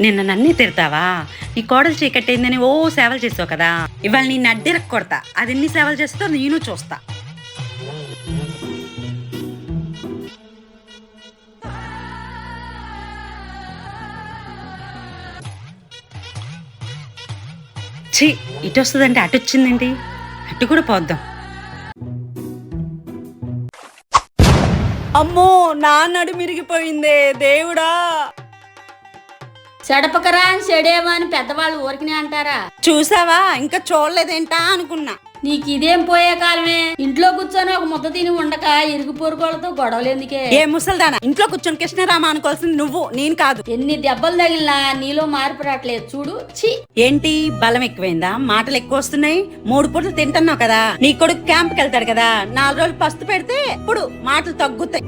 నిన్న నన్నే తిడతావా? నీ కోడలు చీకట్టయిందని ఓ సేవలు చేసావు కదా. ఇవాళ నీ నడ్డిరకు కొడతా. అది ఎన్ని సేవలు చేస్తా నేను చూస్తా. ఛీ ఇటు వస్తుందంటే అటు వచ్చిందేంటి? అటు కూడా పోద్దాం. అమ్మో నా నడు మిరిగిపోయిందే దేవుడా. చెడపకరా అని చెడేవా అని పెద్దవాళ్ళు ఊరికనే అంటారా? చూసావా? ఇంకా చూడలేదేంటా అనుకున్నా. నీకు ఇదేం పోయే కాలమే? ఇంట్లో కూర్చొని ఒక ముద్ద తిని ఉండక ఇరుగు పొరుగులతో గొడవలు ఎందుకే? ఏ ముసల్దానా? ఇంట్లో కూర్చొని కృష్ణరామ అనుకోవాల్సింది నువ్వు నేను కాదు. ఎన్ని దెబ్బలు తగిలినా నీలో మార్పు రావట్లేదు చూడు. ఛీ! ఏంటి? బలం ఎక్కువైందా? మాటలు ఎక్కువ వస్తున్నాయి. మూడు పూటలు తింటున్నావు కదా. నీ కొడుకు క్యాంప్కి వెళ్తాడు కదా. నాలుగు రోజులు పస్తు పెడితే ఇప్పుడు మాటలు తగ్గుతాయి.